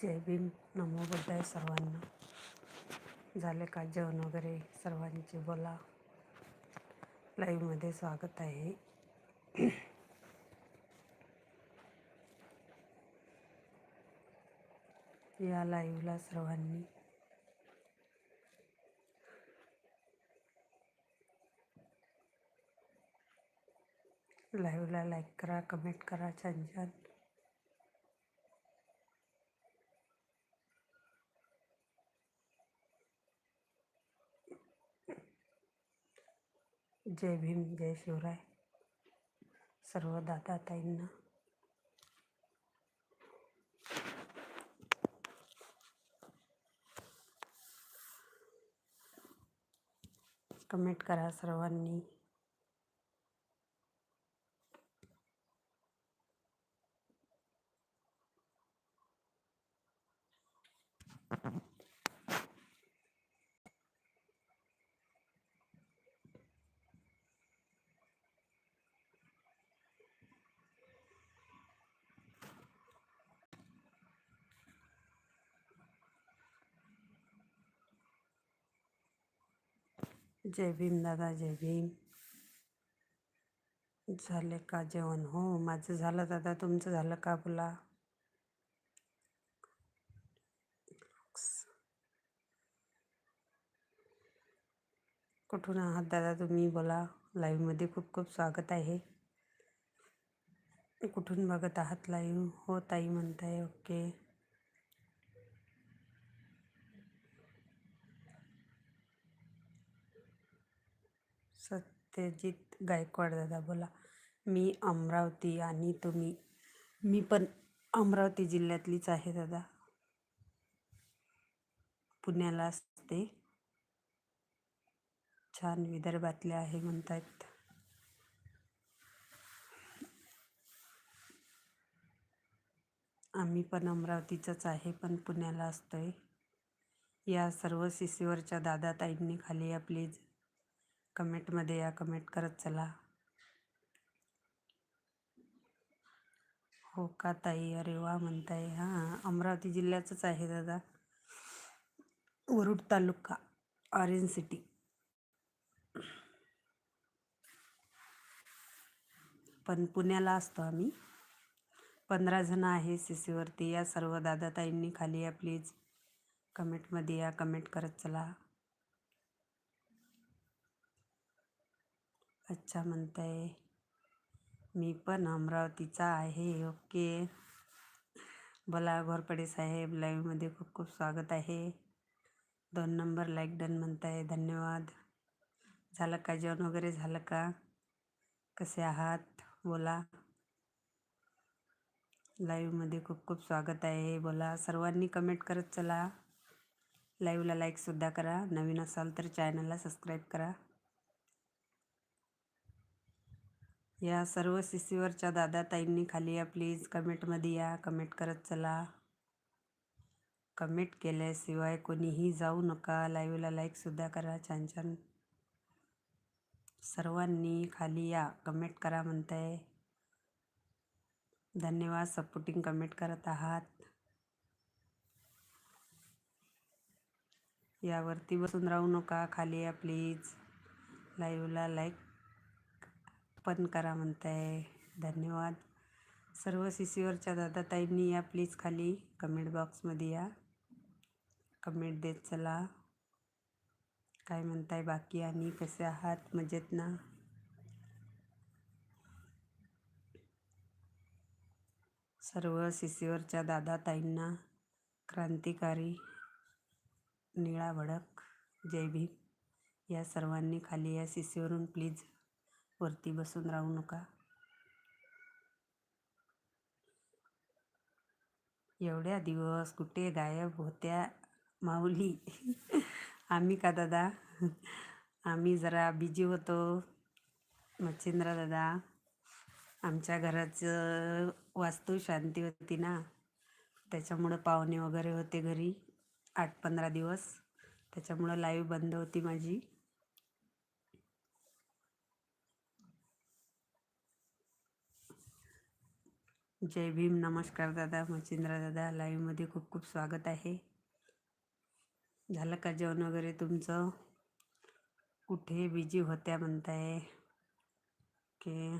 जय भीम. नमो बुद्धाय सर्वांना. झाले का जेवण वगैरे? सर्वांचे बोला. लाईव्हमध्ये स्वागत आहे. या लाईव्हला सर्वांनी. लाईव्हला लाईक करा कमेंट करा छान छान जय भीम जय शिवराय. सर्व दादा ताईंना कमेंट करा सर्वांनी. जय भीम दादा जय भीम. झाले का जेवण? हो माझं झालं दादा. तुमचं झालं का बोला? कुठून आहात दादा तुम्ही? बोला. लाईव्हमध्ये खूप खूप स्वागत आहे. कुठून बघत आहात लाईव्ह? हो ताई म्हणताय. ओके. सत्यजित गायकवाड दादा बोला. मी अमरावती आणि तुम्ही मी पण अमरावती जिल्ह्यातलीच आहे दादा. पुण्याला असते. छान विदर्भातले आहे म्हणतात आम्ही पण अमरावतीचंच आहे पण पुण्याला असतोय. या सर्व शिसीवरच्या दादा ताईंनी खाली या प्लीज कमेंटमध्ये या कमेंट करत चला. हो का ताई? अरे वा म्हणताय. हां अमरावती जिल्ह्याचंच आहे दादा. Warud taluka orange city. पण पुण्याला असतो आम्ही. पंधरा जण आहे सी सीवरती या सर्व दादा ताईंनी खाली या प्लीज कमेंटमध्ये या कमेंट करत चला. अच्छा म्हणताय. मी पण अमरावतीचा आहे ओके. बोला घोरपडे साहेब लाईव्हमध्ये खूप खूप स्वागत आहे. दोन नंबर लाईक डन म्हणताय धन्यवाद. झालं का? जेवण वगैरे झालं का? कसे आहात? बोला. लाईव्हमध्ये खूप खूप स्वागत आहे बोला. सर्वांनी कमेंट करत चला. लाईव्हला लाईकसुद्धा करा. नवीन असाल तर चॅनलला सबस्क्राईब करा. या सर्व सीसीवरच्या दादा ताईंनी खाली या प्लीज कमेंटमध्ये या. कमेंट करत चला. कमेंट केल्याशिवाय कोणीही जाऊ नका. लाईव्हला लाईकसुद्धा करा. छान छान. सर्वांनी खाली या. कमेंट करा म्हणताय. धन्यवाद. सपोर्टिंग कमेंट करत आहात. यावरती बसून राहू नका. खाली या प्लीज लाईव्हला लाईक पण करा म्हणताय. धन्यवाद. सर्व सी सीवरच्या दादाताईंनी या प्लीज खाली कमेंट बॉक्समध्ये या. कमेंट देत चला. काय म्हणताय बाकी आणि कसे आहात? मजेत ना? सर्व सीसीवरच्या सीवरच्या दादाताईंना क्रांतिकारी निळा भडक जय भीम. या सर्वांनी खाली या सीसीवरून प्लीज वरती बसून राहू नका. एवढ्या दिवस कुठे गायब होत्या माऊली? आम्ही का दादा? आम्ही जरा बिजी होतो. मच्छिंद्र दादा आमच्या घराचं वास्तू शांती होती ना. त्याच्यामुळं पाहुणे वगैरे होते घरी. आठ पंधरा दिवस. त्याच्यामुळं लाईव्ह बंद होती माझी. जय भीम नमस्कार दादा मच्छिंद्रा दादा लाईव्हमध्ये खूप खूप स्वागत आहे. झालं का जेवण वगैरे तुमचं? कुठे बिजी होत्या म्हणताय? की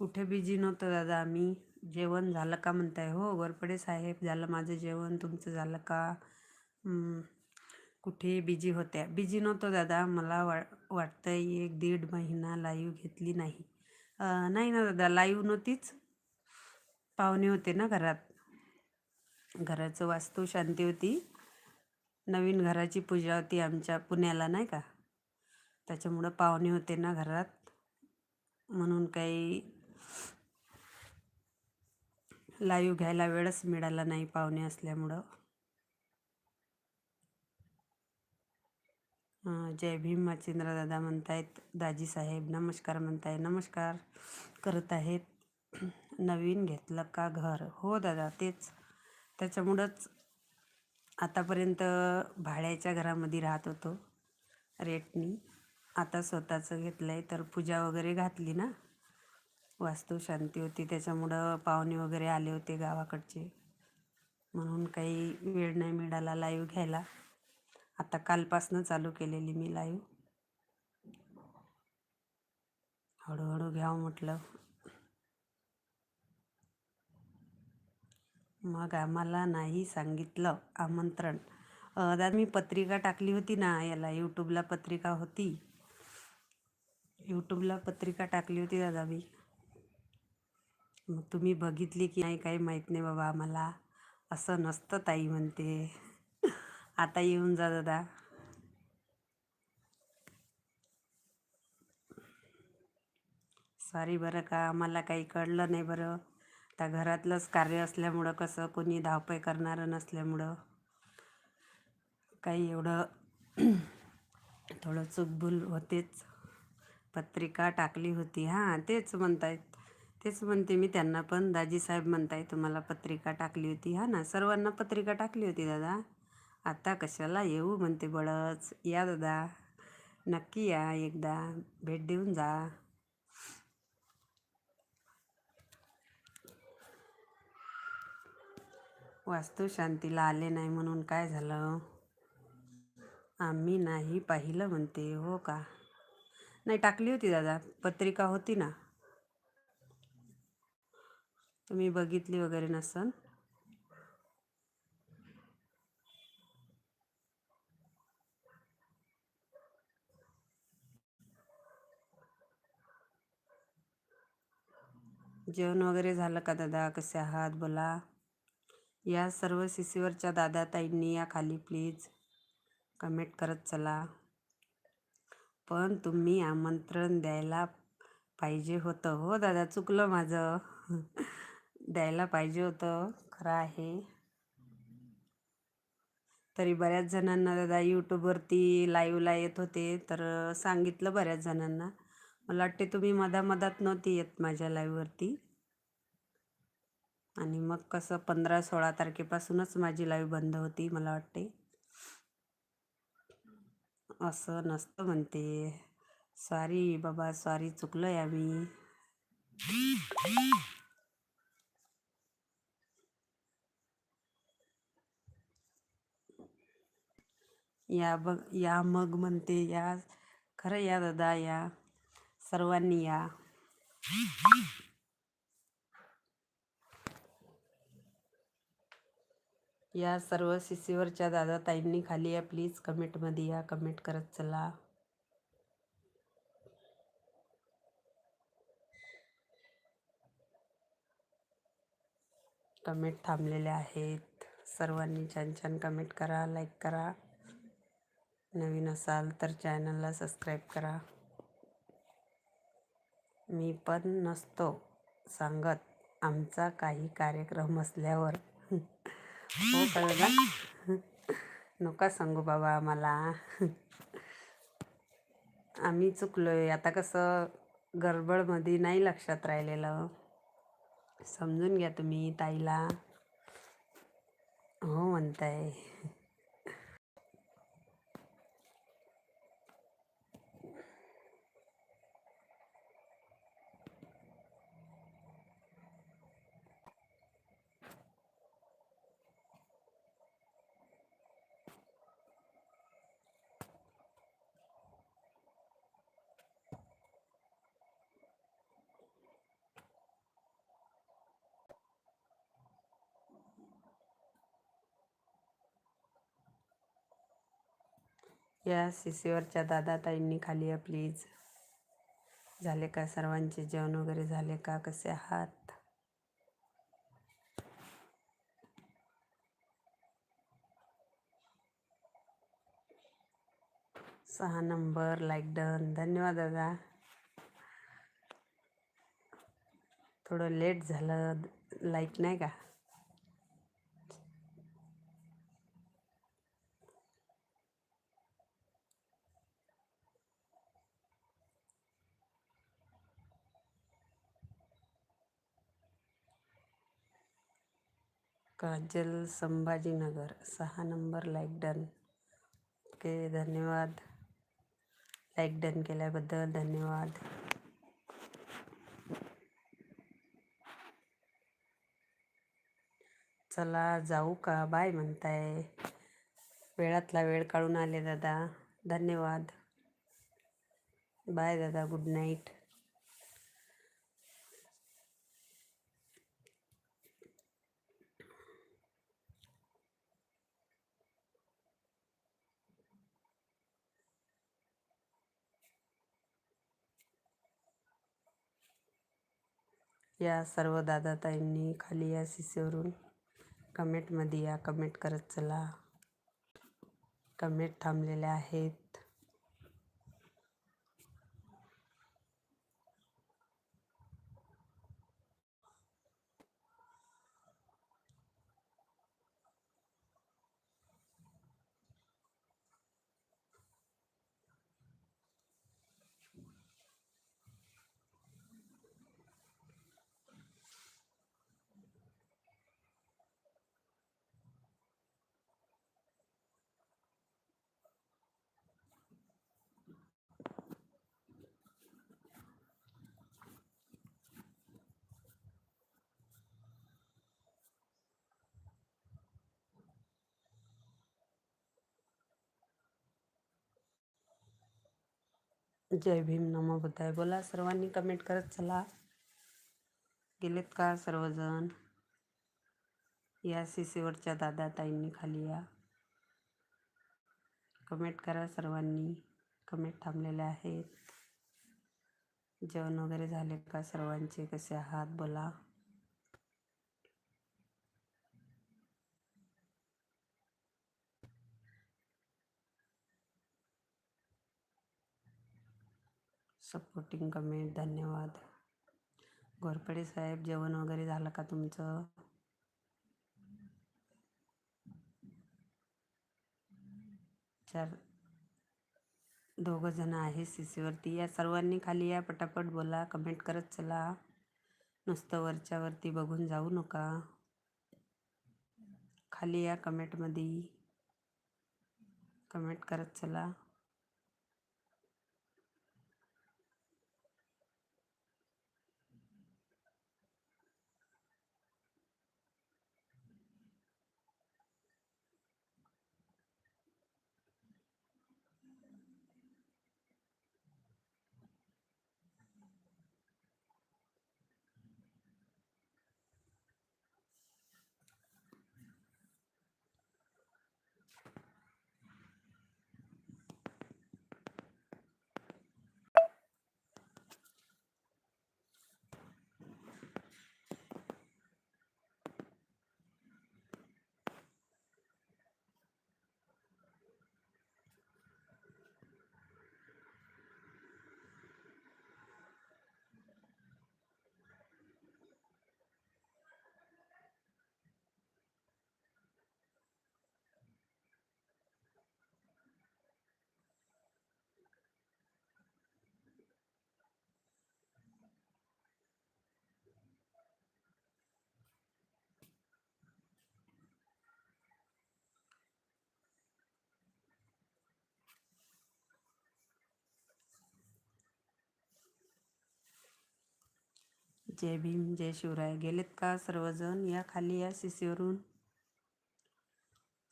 कुठे बिझी नव्हतं दादा आम्ही. जेवण झालं का म्हणताय? हो वरपडे साहेब झालं माझं जेवण. तुमचं झालं का? कुठे बिझी होत्या? बिझी नव्हतो दादा. मला वा वाटतं एक दीड महिना लाईव्ह घेतली नाही. नाही ना दादा लाईव्ह नव्हतीच. पाहुणे होते ना घरात. घराचं वास्तू शांती होती. नवीन घराची पूजा होती आमच्या पुण्याला नाही का? त्याच्यामुळं पाहुणे होते ना घरात. म्हणून काही लाईव्ह घ्यायला वेळच मिळाला नाही पाहुणे असल्यामुळं. जय भीम मच्छिंद्र दादा म्हणतायत दाजी साहेब नमस्कार म्हणताय नमस्कार करत आहेत. नवीन घेतलं का घर? हो दादा तेच. त्याच्यामुळंच आतापर्यंत भाड्याच्या घरामध्ये राहत होतो रेटनी. आता स्वतःचं घेतलं आहे तर पूजा वगैरे घातली ना? वास्तू शांती होती. त्याच्यामुळं पाहुणे वगैरे आले होते गावाकडचे. म्हणून काही वेळ नाही मिळाला लाईव्ह घ्यायला. आता कालपासनं चालू केलेली मी लाईव्ह हळूहळू घ्यावं म्हटलं. मग आम्हाला नाही सांगितलं आमंत्रण. दादा मी पत्रिका टाकली होती ना याला यूट्यूबला पत्रिका होती. यूट्यूबला पत्रिका टाकली होती दादा मी. मग तुम्ही बघितली की नाही काही माहीत नाही बाबा आम्हाला. असं नसतं ताई म्हणते. आता येऊन जा दादा. सॉरी बरं का आम्हाला काही कळलं नाही बरं. त्या घरातलंच कार्य असल्यामुळं कसं कोणी धावपळ करणारं नसल्यामुळं. काही एवढं थोडं चुकभूल होतेच. पत्रिका टाकली होती. हां तेच म्हणतायत. तेच म्हणते मी त्यांना पण. दाजीसाहेब म्हणताय तुम्हाला पत्रिका टाकली होती. हा ना? सर्वांना पत्रिका टाकली होती दादा. आता कशाला येऊ? म्हणते बळच. या दादा. नक्की या. एकदा भेट देऊन जा. वास्तू शांतीला आले नाही म्हणून काय झालं? आम्ही नाही पाहिलं म्हणते. हो का? नाही टाकली होती दादा. पत्रिका होती ना. तुम्ही बघितली वगैरे नसन? जेवण वगैरे झालं का दादा? कसे आहात? बोला. या सर्व सीसीवरच्या दादा ताईंनी या खाली प्लीज कमेंट करत चला. पण तुम्ही आमंत्रण द्यायला पाहिजे होतं. हो दादा चुकलं माझं. द्यायला पाहिजे होतं खरं आहे. तरी बऱ्याच जणांना दादा यूट्यूबवरती लाईव्हला येत होते तर सांगितलं बऱ्याच जणांना. मला वाटते तुम्ही मधामधात नव्हती येत माझ्या लाईव्हवरती आणि मग कसं पंधरा सोळा तारखेपासूनच माझी लाईव्ह बंद होती मला वाटते. असं नसतं म्हणते. सॉरी बाबा सॉरी चुकलं आम्ही. या बघ या मग म्हणते या. खरं या दादा या. सर्वांनी या. या सर्व शिसीवरच्या दादा ताईंनी खाली या. प्लीज कमेंटमध्ये या. कमेंट करत चला. कमेंट थांबलेले आहेत. सर्वांनी छान छान कमेंट करा लाईक करा. नवीन असाल तर चॅनलला सबस्क्राईब करा. मी पण नसतो सांगत आमचा काही कार्यक्रम असल्यावर. हो का नका सांगू बाबा आम्हाला. आम्ही चुकलो आहे आता कसं गडबडमध्ये नाही लक्षात राहिलेलं. समजून घ्या तुम्ही ताईला. हो म्हणताय. या सीसीवरच्या दादा ताईंनी खाली या प्लीज झाले का सर्वांचे जेवण वगैरे? झाले का? कसे आहात? सहा नंबर लाईक डन धन्यवाद दादा. थोडं लेट झालं लाईक नाही का? काजल संभाजीनगर सहा नंबर लाईक डन. ओके धन्यवाद. लाईक डन केल्याबद्दल धन्यवाद. चला जाऊ का? बाय म्हणताय. वेळातला वेळ काढून आले दादा. धन्यवाद. बाय दादा गुड नाईट. या सर्व दादाताईंनी खाली या सीसेवरून कमेंटमध्ये या कमेंट करत चला. कमेंट थांबलेल्या आहेत. जय भीम नमो बुद्धाय. बोला सर्वांनी कमेंट करत चला. गेलेत का सर्वजण? या सीसीवरच्या दादा ताईंनी खाली या. कमेंट करा सर्वांनी. कमेंट थांबलेले आहेत. जेवण वगैरे झाले का सर्वांचे? कसे आहात? बोला. सपोर्टिंग कमेंट धन्यवाद. घोरपडे साहेब जेवण वगैरे झालं का तुमचं? चार दोघं जण आहे सी सीवरती या सर्वांनी खाली या पटापट बोला कमेंट करत चला. नुसतं वरच्यावरती बघून जाऊ नका. खाली या कमेंटमध्ये. कमेंट करत चला. जय भीम जय शिवराय. गेलेत का सर्वजण? या खाली या शिसीवरून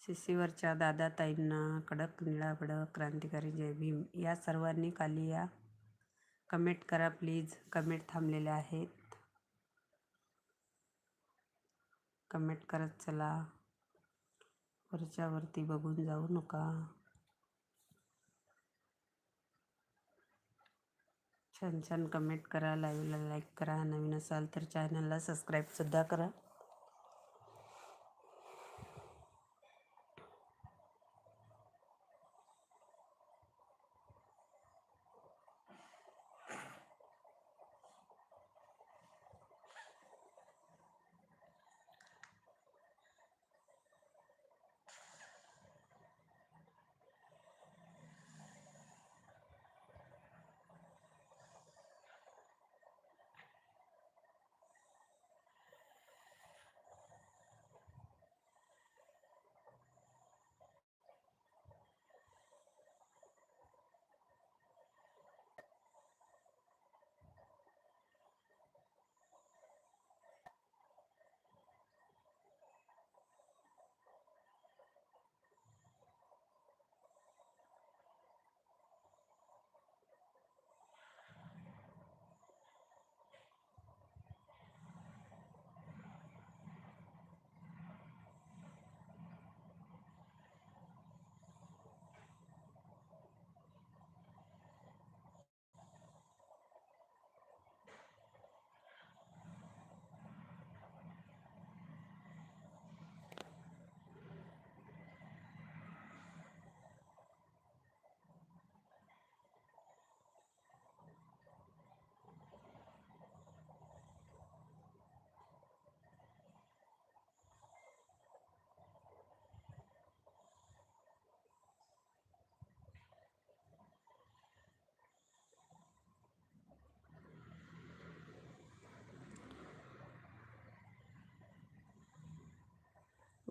शिसीवरच्या दादा ताईंना कडक निळा भडक क्रांतिकारी जय भीम. या सर्वांनी खाली या. कमेंट करा प्लीज. कमेंट थांबलेल्या आहेत. कमेंट करत चला. वरच्यावरती बघून जाऊ नका. छान छान कमेंट करा लाईव्हला लाईक करा. नवीन असाल तर चॅनलला सबस्क्राईबसुद्धा करा.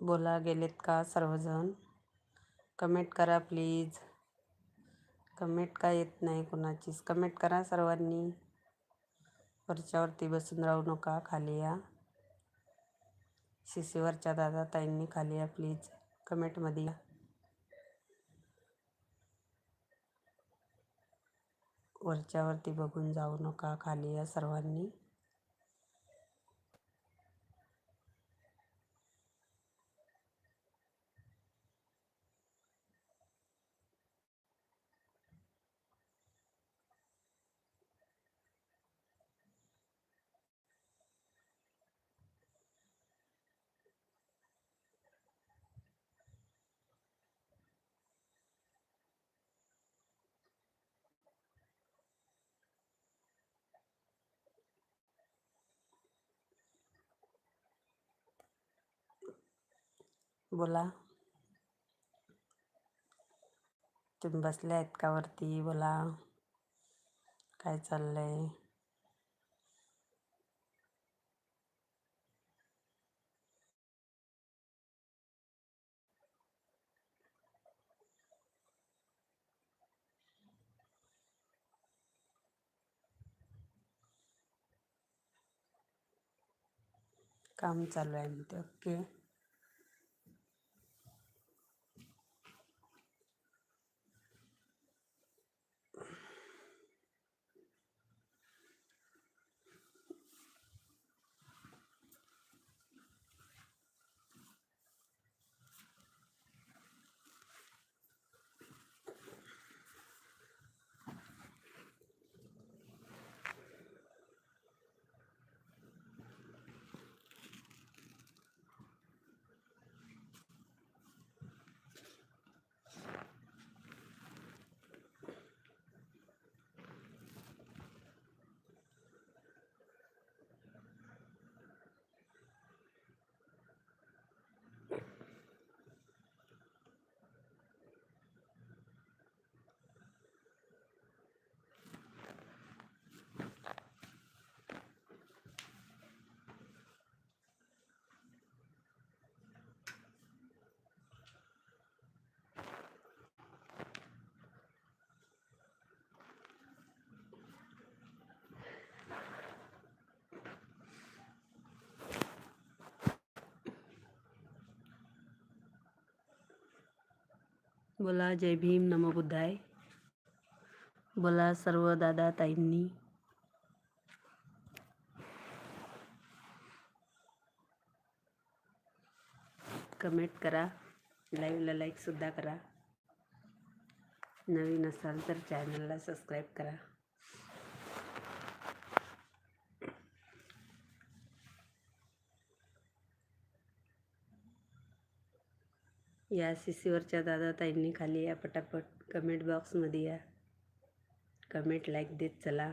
बोला गेलेत का सर्वजण? कमेंट करा प्लीज. कमेंट का येत नाही कोणाचीच? कमेंट करा सर्वांनी. वरच्यावरती बसून राहू नका खाली या. शिशीवरच्या दादा ताईंनी खाली या प्लीज. कमेंटमध्ये या. वरच्यावरती बघून जाऊ नका खाली या सर्वांनी. बोला. तुम्ही बसले आहेत का वरती? बोला. काय चाललंय? काम चालू आहे म्हणते. ओके. बोला जय भीम नमो बुद्धाय. बोला सर्व दादा ताईंनी. कमेंट करा लाईव्हला लाईकसुद्धा करा. नवीन असाल तर चॅनलला सबस्क्राईब करा. या सीसीवरच्या दादा ताईंनी खाली या पटापट कमेंट बॉक्समध्ये या. कमेंट लाईक देत चला.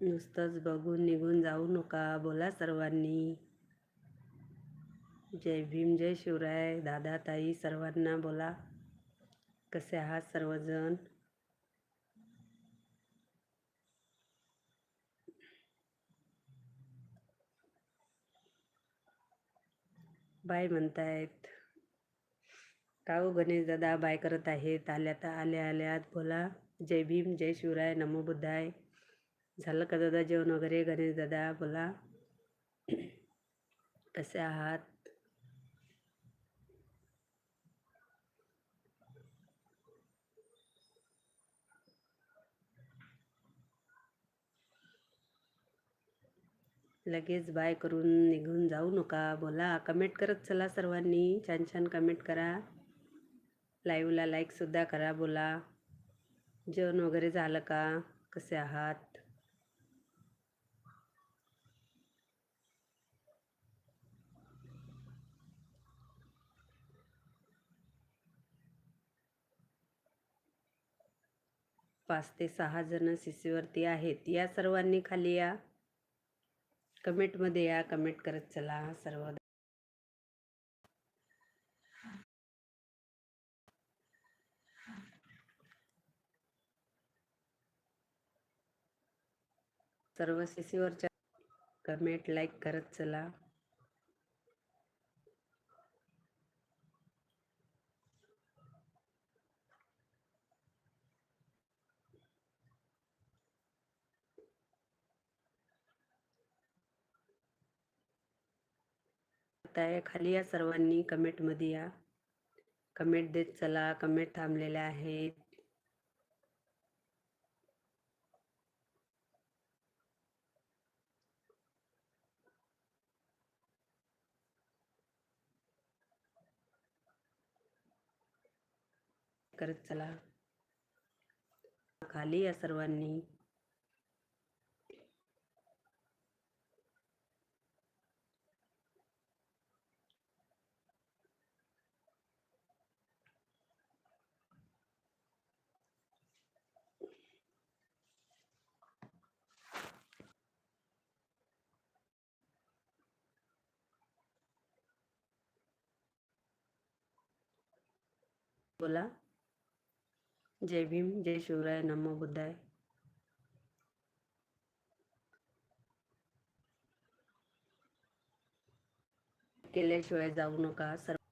नुसतंच बघून निघून जाऊ नका बोला सर्वांनी. जय भीम जय शिवराय दादा ताई सर्वांना बोला. कसे आहात सर्वजण? बाय म्हणतायत. काऊ हो गणेश दादा? बाय करत आहेत. आल्या तर आल्या आल्यात बोला. जय भीम जय शिवराय नमो बुद्धाय. झालं का दादा जेवण वगैरे? गणेश दादा बोला. कसे आहात? लगेच बाय करून निघून जाऊ नका. बोला कमेंट करत चला सर्वांनी. छान छान कमेंट करा. लाईव्हला लाईकसुद्धा करा बोला. जेवण वगैरे झालं का? कसे आहात? पाच ते सहा जण सीसीवरती आहेत. या सर्वांनी खाली या. कमेंटमध्ये या कमेंट करत चला सर्व. सर्व सीसीवरच्या कमेंट लाईक करत चला. आहे खाली या सर्वांनी कमेंटमध्ये या. कमेंट देत चला कमेंट थांबलेल्या आहेत. करत चला. खाली या सर्वांनी. बोला जय भीम जय शिवराय नमो बुद्धाय। केल्याशिवाय जाऊ नका. सर्व